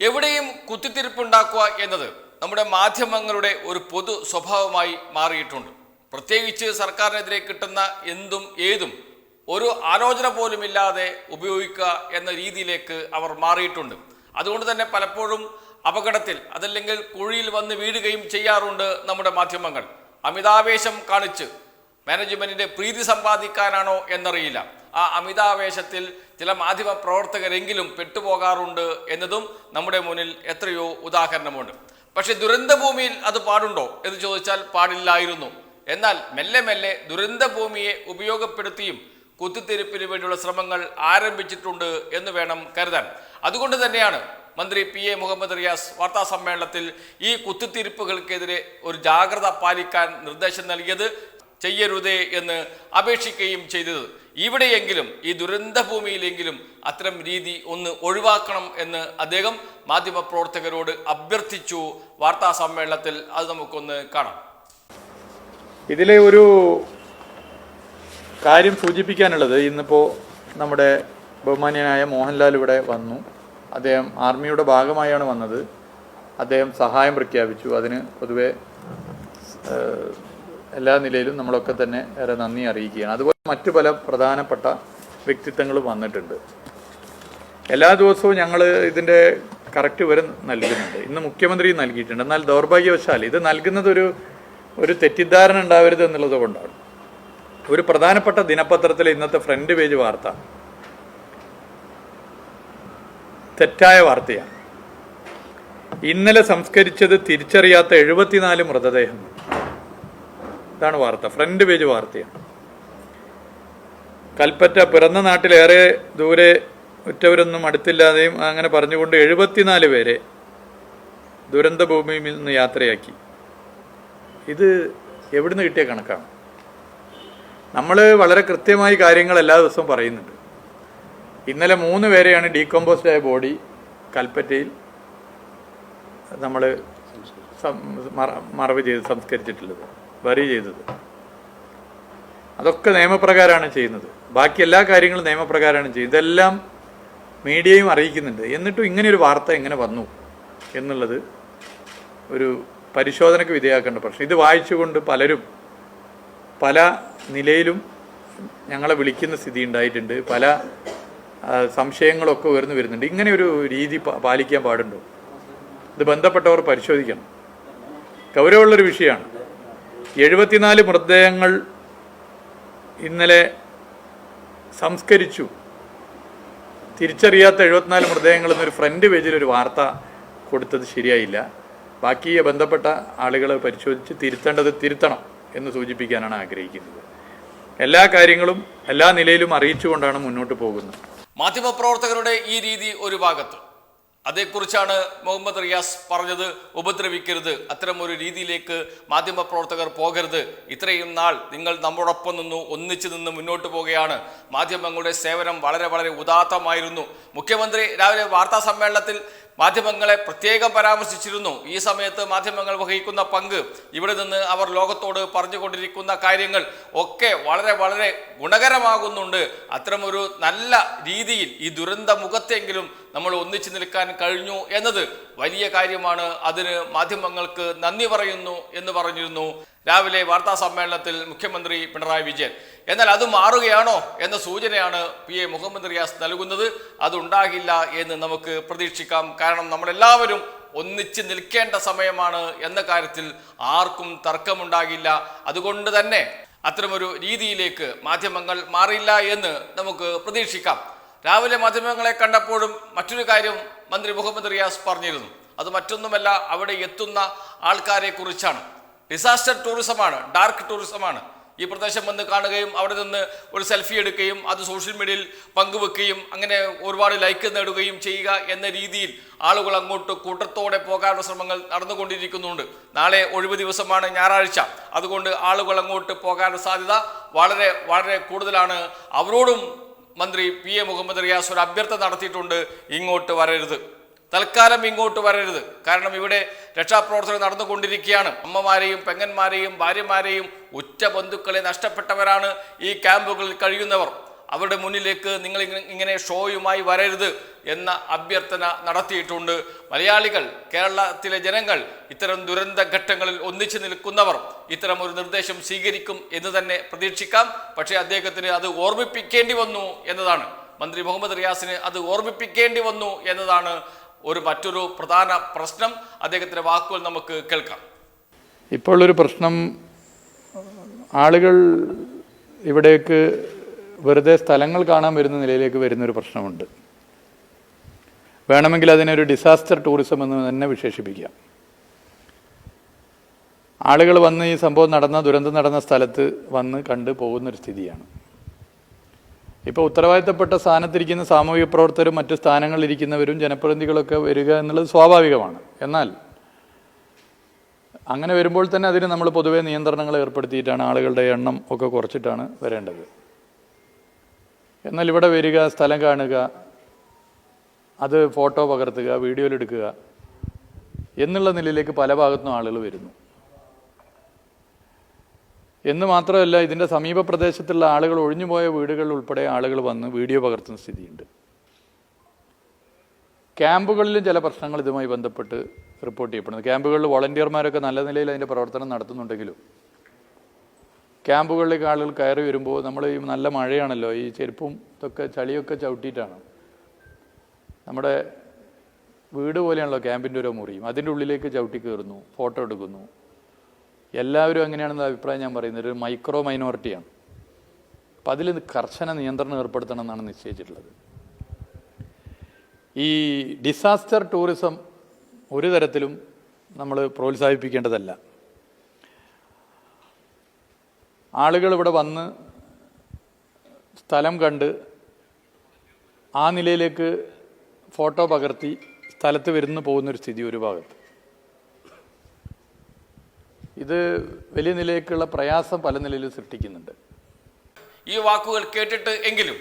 എവിടെയും കുത്തിത്തിരിപ്പുണ്ടാക്കുക എന്നത് നമ്മുടെ മാധ്യമങ്ങളുടെ ഒരു പൊതു സ്വഭാവമായി മാറിയിട്ടുണ്ട്. പ്രത്യേകിച്ച് സർക്കാരിനെതിരെ കിട്ടുന്ന എന്തും ഏതും ഒരു ആലോചന പോലുമില്ലാതെ ഉപയോഗിക്കുക എന്ന രീതിയിലേക്ക് അവർ മാറിയിട്ടുണ്ട്. അതുകൊണ്ട് തന്നെ പലപ്പോഴും അപകടത്തിൽ അതല്ലെങ്കിൽ കുഴിയിൽ വന്ന് വീഴുകയും ചെയ്യാറുണ്ട് നമ്മുടെ മാധ്യമങ്ങൾ. അമിതാവേശം കാണിച്ച് മാനേജ്മെന്റിന്റെ പ്രീതി സമ്പാദിക്കാനാണോ എന്നറിയില്ല. ആ അമിതാവേശത്തിൽ ചില മാധ്യമ പ്രവർത്തകരെങ്കിലും പെട്ടുപോകാറുണ്ട് എന്നതും നമ്മുടെ മുന്നിൽ എത്രയോ ഉദാഹരണമുണ്ട്. പക്ഷെ ദുരന്തഭൂമിയിൽ അത് പാടുണ്ടോ എന്ന് ചോദിച്ചാൽ പാടില്ലായിരുന്നു. എന്നാൽ മെല്ലെ മെല്ലെ ദുരന്തഭൂമിയെ ഉപയോഗപ്പെടുത്തിയും കുത്തിത്തിരിപ്പിന് വേണ്ടിയുള്ള ശ്രമങ്ങൾ ആരംഭിച്ചിട്ടുണ്ട് എന്ന് വേണം കരുതാൻ. അതുകൊണ്ട് തന്നെയാണ് മന്ത്രി പി എ മുഹമ്മദ് റിയാസ് വാർത്താ സമ്മേളനത്തിൽ ഈ കുത്തിത്തിരിപ്പുകൾക്കെതിരെ ഒരു ജാഗ്രത പാലിക്കാൻ നിർദ്ദേശം നൽകിയത് ചെയ്യരുതേ എന്ന് അപേക്ഷിക്കുകയും ചെയ്തത്. ഇവിടെയെങ്കിലും ഈ ദുരന്തഭൂമിയിലെങ്കിലും അത്തരം രീതി ഒന്ന് ഒഴിവാക്കണം എന്ന് അദ്ദേഹം മാധ്യമപ്രവർത്തകരോട് അഭ്യർത്ഥിച്ചു. വാർത്താ സമ്മേളനത്തിൽ അത് നമുക്കൊന്ന് കാണാം. ഇതിലെ ഒരു കാര്യം സൂചിപ്പിക്കാനുള്ളത് ഇന്നിപ്പോൾ നമ്മുടെ ബഹുമാന്യനായ മോഹൻലാൽ ഇവിടെ വന്നു. അദ്ദേഹം ആർമിയുടെ ഭാഗമായാണ് വന്നത്. അദ്ദേഹം സഹായം പ്രഖ്യാപിച്ചു. അതിന് പൊതുവെ എല്ലാ നിലയിലും നമ്മളൊക്കെ തന്നെ ഏറെ നന്ദി അറിയിക്കുകയാണ്. അതുപോലെ മറ്റു പല പ്രധാനപ്പെട്ട വ്യക്തിത്വങ്ങളും വന്നിട്ടുണ്ട്. എല്ലാ ദിവസവും ഞങ്ങൾ ഇതിന്റെ കറക്റ്റ് വിവരം നൽകുന്നുണ്ട്. ഇന്ന് മുഖ്യമന്ത്രി നൽകിയിട്ടുണ്ട്. എന്നാൽ ദൗർഭാഗ്യവശാൽ ഇത് നൽകുന്നതൊരു ഒരു ഒരു തെറ്റിദ്ധാരണ ഉണ്ടാവരുത് എന്നുള്ളത് കൊണ്ടാണ്. ഒരു പ്രധാനപ്പെട്ട ദിനപത്രത്തിലെ ഇന്നത്തെ ഫ്രണ്ട് പേജ് വാർത്ത തെറ്റായ വാർത്തയാണ്. ഇന്നലെ സംസ്കരിച്ചത് തിരിച്ചറിയാത്ത എഴുപത്തിനാല് മൃതദേഹങ്ങൾ. ഇതാണ് വാർത്ത. ഫ്രണ്ട് പേജ് വാർത്തയാണ്. കൽപ്പറ്റ പിറന്ന നാട്ടിലേറെ ദൂരെ ഉറ്റവരൊന്നും അടുത്തില്ലാതെയും അങ്ങനെ പറഞ്ഞുകൊണ്ട് എഴുപത്തിനാല് പേരെ ദുരന്ത ഭൂമിയിൽ നിന്ന് യാത്രയാക്കി. ഇത് എവിടുന്ന് കിട്ടിയ കണക്കാണ്? നമ്മൾ വളരെ കൃത്യമായി കാര്യങ്ങൾ എല്ലാ ദിവസവും പറയുന്നുണ്ട്. ഇന്നലെ മൂന്ന് പേരെയാണ് ഡീകമ്പോസ്ഡ് ആയ ബോഡി കൽപ്പറ്റയിൽ നമ്മൾ മറവ് ചെയ്ത് സംസ്കരിച്ചിട്ടുള്ളത് ബറി ചെയ്തത്. അതൊക്കെ നിയമപ്രകാരമാണ് ചെയ്യുന്നത്. ബാക്കി എല്ലാ കാര്യങ്ങളും നിയമപ്രകാരമാണ് ചെയ്യുന്നത് ഇതെല്ലാം മീഡിയയും അറിയിക്കുന്നുണ്ട്. എന്നിട്ടും ഒരു വാർത്ത എങ്ങനെ വന്നു എന്നുള്ളത് ഒരു പരിശോധനയ്ക്ക് വിധേയമാക്കേണ്ട പ്രശ്നം. ഇത് വായിച്ചുകൊണ്ട് പലരും പല നിലയിലും ഞങ്ങളെ വിളിക്കുന്ന സ്ഥിതി ഉണ്ടായിട്ടുണ്ട്. പല സംശയങ്ങളൊക്കെ ഉയർന്നു വരുന്നുണ്ട്. ഇങ്ങനെ ഒരു രീതി പാലിക്കാൻ പാടുണ്ടോ? ഇത് ബന്ധപ്പെട്ടവർ പരിശോധിക്കണം. ഗൗരവമുള്ളൊരു വിഷയമാണ്. എഴുപത്തിനാല് മൃതദേഹങ്ങൾ ഇന്നലെ സംസ്കരിച്ചു. തിരിച്ചറിയാത്ത എഴുപത്തിനാല് മൃതദേഹങ്ങൾ എന്നൊരു ഫ്രണ്ട് പേജിൽ ഒരു വാർത്ത കൊടുത്തത് ശരിയായില്ല. ബാക്കി ബന്ധപ്പെട്ട ആളുകളെ പരിശോധിച്ച് തിരുത്തേണ്ടത് തിരുത്തണം എന്ന് സൂചിപ്പിക്കാനാണ് ആഗ്രഹിക്കുന്നത്. എല്ലാ കാര്യങ്ങളും എല്ലാ നിലയിലും അറിയിച്ചുകൊണ്ടാണ് മുന്നോട്ട് പോകുന്നത്. മാധ്യമപ്രവർത്തകരുടെ ഈ രീതി ഒരു ഭാഗത്ത്. അതേക്കുറിച്ചാണ് മുഹമ്മദ് റിയാസ് പറഞ്ഞത്. ഉപദ്രവിക്കരുത്. അത്തരം ഒരു രീതിയിലേക്ക് മാധ്യമപ്രവർത്തകർ പോകരുത്. ഇത്രയും നാൾ നിങ്ങൾ നമ്മോടൊപ്പം നിന്നു ഒന്നിച്ചു നിന്ന് മുന്നോട്ട് പോവുകയാണ്. മാധ്യമങ്ങളുടെ സേവനം വളരെ വളരെ ഉദാത്തമായിരുന്നു. മുഖ്യമന്ത്രി രാവിലെ വാർത്താ സമ്മേളനത്തിൽ മാധ്യമങ്ങളെ പ്രത്യേകം പരാമർശിച്ചിരുന്നു. ഈ സമയത്ത് മാധ്യമങ്ങൾ വഹിക്കുന്ന പങ്ക് ഇവിടെ നിന്ന് അവർ ലോകത്തോട് പറഞ്ഞുകൊണ്ടിരിക്കുന്ന കാര്യങ്ങൾ ഒക്കെ വളരെ വളരെ ഗുണകരമാകുന്നുണ്ട്. അത്തരമൊരു നല്ല രീതിയിൽ ഈ ദുരന്ത മുഖത്തെങ്കിലും നമ്മൾ ഒന്നിച്ചു നിൽക്കാൻ കഴിഞ്ഞു എന്നത് വലിയ കാര്യമാണ്. അതിന് മാധ്യമങ്ങൾക്ക് നന്ദി പറയുന്നു എന്ന് പറഞ്ഞിരുന്നു. രാവിലെ വാർത്താ സമ്മേളനത്തിൽ മുഖ്യമന്ത്രി പിണറായി വിജയൻ. എന്നാൽ അത് മാറുകയാണോ എന്ന സൂചനയാണ് പി എ മുഹമ്മദ് റിയാസ് നൽകുന്നത്. അതുണ്ടാകില്ല എന്ന് നമുക്ക് പ്രതീക്ഷിക്കാം. കാരണം നമ്മളെല്ലാവരും ഒന്നിച്ച് നിൽക്കേണ്ട സമയമാണ് എന്ന കാര്യത്തിൽ ആർക്കും തർക്കമുണ്ടാകില്ല. അതുകൊണ്ട് തന്നെ അത്തരമൊരു രീതിയിലേക്ക് മാധ്യമങ്ങൾ മാറില്ല എന്ന് നമുക്ക് പ്രതീക്ഷിക്കാം. രാവിലെ മാധ്യമങ്ങളെ കണ്ടപ്പോഴും മറ്റൊരു കാര്യം മന്ത്രി മുഹമ്മദ് റിയാസ് പറഞ്ഞിരുന്നു. അത് മറ്റൊന്നുമല്ല അവിടെ എത്തുന്ന ആൾക്കാരെ കുറിച്ചാണ്. ഡിസാസ്റ്റർ ടൂറിസമാണ് ഡാർക്ക് ടൂറിസമാണ് ഈ പ്രദേശം വന്ന് കാണുകയും അവിടെ നിന്ന് ഒരു സെൽഫി എടുക്കുകയും അത് സോഷ്യൽ മീഡിയയിൽ പങ്കുവെക്കുകയും അങ്ങനെ ഒരുപാട് ലൈക്ക് നേടുകയും ചെയ്യുക എന്ന രീതിയിൽ ആളുകൾ അങ്ങോട്ട് കൂട്ടത്തോടെ പോകാനുള്ള ശ്രമങ്ങൾ നടന്നുകൊണ്ടിരിക്കുന്നുണ്ട്. നാളെ ഒഴിവ് ദിവസമാണ് ഞായറാഴ്ച. അതുകൊണ്ട് ആളുകൾ അങ്ങോട്ട് പോകാനുള്ള സാധ്യത വളരെ വളരെ കൂടുതലാണ്. അവരോടും മന്ത്രി പി എ മുഹമ്മദ് റിയാസ് ഒരു അഭ്യർത്ഥന നടത്തിയിട്ടുണ്ട് ഇങ്ങോട്ട് വരരുത്. തൽക്കാലം ഇങ്ങോട്ട് വരരുത്. കാരണം ഇവിടെ രക്ഷാപ്രവർത്തനം നടന്നുകൊണ്ടിരിക്കുകയാണ്. അമ്മമാരെയും പെങ്ങന്മാരെയും ഭാര്യമാരെയും ഉറ്റ ബന്ധുക്കളെ നഷ്ടപ്പെട്ടവരാണ് ഈ ക്യാമ്പുകളിൽ കഴിയുന്നവർ. അവരുടെ മുന്നിലേക്ക് നിങ്ങൾ ഇങ്ങനെ ഷോയുമായി വരരുത് എന്ന അഭ്യർത്ഥന നടത്തിയിട്ടുണ്ട്. മലയാളികൾ കേരളത്തിലെ ജനങ്ങൾ ഇത്തരം ദുരന്ത ഘട്ടങ്ങളിൽ ഒന്നിച്ചു നിൽക്കുന്നവർ ഇത്തരം ഒരു നിർദ്ദേശം സ്വീകരിക്കും എന്ന് തന്നെ പ്രതീക്ഷിക്കാം. പക്ഷേ അദ്ദേഹത്തിന് അത് ഓർമ്മിപ്പിക്കേണ്ടി വന്നു എന്നതാണ്. മന്ത്രി മുഹമ്മദ് റിയാസിന് അത് ഓർമ്മിപ്പിക്കേണ്ടി വന്നു എന്നതാണ് ഒരു മറ്റൊരു പ്രധാന പ്രശ്നം. അദ്ദേഹത്തിന്റെ വാക്കുകൾ നമുക്ക് കേൾക്കാം. ഇപ്പോഴൊരു പ്രശ്നം ആളുകൾ ഇവിടേക്ക് വെറുതെ സ്ഥലങ്ങൾ കാണാൻ വരുന്ന നിലയിലേക്ക് വരുന്നൊരു പ്രശ്നമുണ്ട്. വേണമെങ്കിൽ അതിനൊരു ഡിസാസ്റ്റർ ടൂറിസം എന്ന് തന്നെ വിശേഷിപ്പിക്കാം. ആളുകൾ വന്ന് ഈ സംഭവം നടന്ന ദുരന്തം നടന്ന സ്ഥലത്ത് വന്ന് കണ്ട് പോകുന്നൊരു സ്ഥിതിയാണ്. ഇപ്പോൾ ഉത്തരവാദിത്തപ്പെട്ട സ്ഥാനത്തിരിക്കുന്ന സാമൂഹിക പ്രവർത്തകരും മറ്റു സ്ഥാനങ്ങളിലിരിക്കുന്നവരും ജനപ്രതിനിധികളൊക്കെ വരിക എന്നുള്ളത് സ്വാഭാവികമാണ്. എന്നാൽ അങ്ങനെ വരുമ്പോൾ തന്നെ അതിന് നമ്മൾ പൊതുവേ നിയന്ത്രണങ്ങൾ ഏർപ്പെടുത്തിയിട്ടാണ് ആളുകളുടെ എണ്ണം ഒക്കെ കുറച്ചിട്ടാണ് വരേണ്ടത്. എന്നാൽ ഇവിടെ വരിക സ്ഥലം കാണുക അത് ഫോട്ടോ പകർത്തുക വീഡിയോയിലെടുക്കുക എന്നുള്ള നിലയിലേക്ക് പല ഭാഗത്തും ആളുകൾ വരുന്നു. എന്ന് മാത്രമല്ല ഇതിന്റെ സമീപ പ്രദേശത്തുള്ള ആളുകൾ ഒഴിഞ്ഞുപോയ വീടുകൾ ഉൾപ്പെടെ ആളുകൾ വന്ന് വീഡിയോ പകർത്തുന്ന സ്ഥിതിയുണ്ട്. ക്യാമ്പുകളിലും ചില പ്രശ്നങ്ങൾ ഇതുമായി ബന്ധപ്പെട്ട് റിപ്പോർട്ട് ചെയ്യപ്പെടുന്നു. ക്യാമ്പുകളിൽ വോളണ്ടിയർമാരൊക്കെ നല്ല നിലയിൽ അതിന്റെ പ്രവർത്തനം നടത്തുന്നുണ്ടെങ്കിലും ക്യാമ്പുകളിലേക്ക് ആളുകൾ കയറി വരുമ്പോൾ നമ്മൾ ഈ നല്ല മഴയാണല്ലോ ഈ ചെരുപ്പും ഇതൊക്കെ ചളിയൊക്കെ ചവിട്ടിയിട്ടാണ്. നമ്മുടെ വീട് പോലെയാണല്ലോ ക്യാമ്പിന്റെ ഓരോ മുറിയും. അതിന്റെ ഉള്ളിലേക്ക് ചവിട്ടി കയറുന്നു ഫോട്ടോ എടുക്കുന്നു. എല്ലാവരും അങ്ങനെയാണെന്ന അഭിപ്രായം ഞാൻ പറയുന്നത് ഒരു മൈക്രോ മൈനോറിറ്റിയാണ്. അപ്പം അതിൽ കർശന നിയന്ത്രണം ഏർപ്പെടുത്തണം എന്നാണ് നിശ്ചയിച്ചിട്ടുള്ളത്. ഈ ഡിസാസ്റ്റർ ടൂറിസം ഒരു തരത്തിലും നമ്മൾ പ്രോത്സാഹിപ്പിക്കേണ്ടതല്ല. ആളുകൾ ഇവിടെ വന്ന് സ്ഥലം കണ്ട് ആ നിലയിലേക്ക് ഫോട്ടോ പകർത്തി സ്ഥലത്ത് വരുന്നു പോകുന്നൊരു സ്ഥിതി ഒരു ഭാഗത്ത്. ഇത് വലിയ നിലയിലേക്കുള്ള പ്രയാസം പല നിലയിലും സൃഷ്ടിക്കുന്നുണ്ട്. ഈ വാക്കുകൾ കേട്ടിട്ട് എങ്കിലും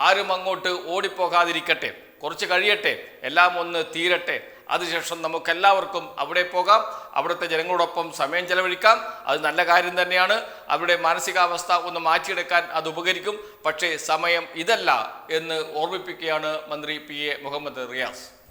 ആരും അങ്ങോട്ട് ഓടിപ്പോകാതിരിക്കട്ടെ കുറച്ച് കഴിയട്ടെ എല്ലാം ഒന്ന് തീരട്ടെ അതിനുശേഷം നമുക്കെല്ലാവർക്കും അവിടെ പോകാം. അവിടുത്തെ ജനങ്ങളോടൊപ്പം സമയം ചെലവഴിക്കാം. അത് നല്ല കാര്യം തന്നെയാണ്. അവരുടെ മാനസികാവസ്ഥ ഒന്ന് മാറ്റിയെടുക്കാൻ അത് ഉപകരിക്കും. പക്ഷേ സമയം ഇതല്ല എന്ന് ഓർമ്മിപ്പിക്കുകയാണ് മന്ത്രി പി എ മുഹമ്മദ് റിയാസ്.